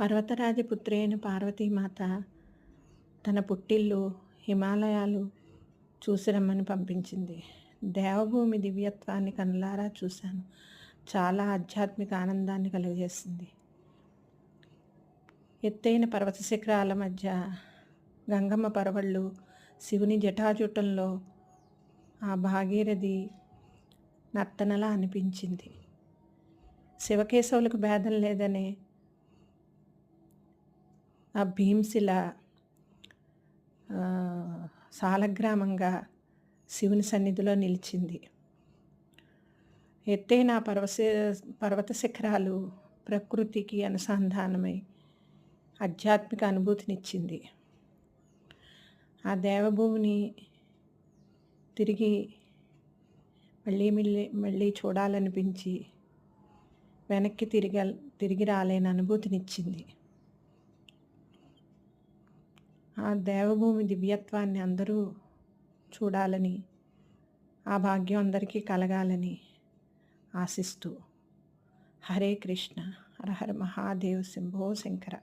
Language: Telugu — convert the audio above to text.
పర్వతరాజపుత్రి అయిన పార్వతీమాత తన పుట్టిల్లు హిమాలయాలు చూసి రమ్మని పంపించింది. దేవభూమి దివ్యత్వాన్ని కనులారా చూశాను. చాలా ఆధ్యాత్మిక ఆనందాన్ని కలుగజేసింది. ఎత్తైన పర్వత శిఖరాల మధ్య గంగమ్మ పరవళ్ళు శివుని జటాజుటంలో ఆ భాగీరథి నర్తనలా అనిపించింది. శివకేశవులకు భేదం లేదనే ఆ భీంశిల సాలగ్రామంగా శివుని సన్నిధిలో నిలిచింది. ఎత్తైన ఆ పర్వశ పర్వత శిఖరాలు ప్రకృతికి అనుసంధానమై ఆధ్యాత్మిక అనుభూతినిచ్చింది. ఆ దేవభూమిని తిరిగి మళ్ళీ మళ్ళీ మళ్ళీ చూడాలనిపించి వెనక్కి తిరిగి తిరిగి రాలేని అనుభూతినిచ్చింది. ఆ దేవభూమి దివ్యత్వాన్ని అందరూ చూడాలని ఆ భాగ్యం అందరికీ కలగాలని ఆశిస్తూ హరే కృష్ణ హర హర మహాదేవ్ శంభో శంకర.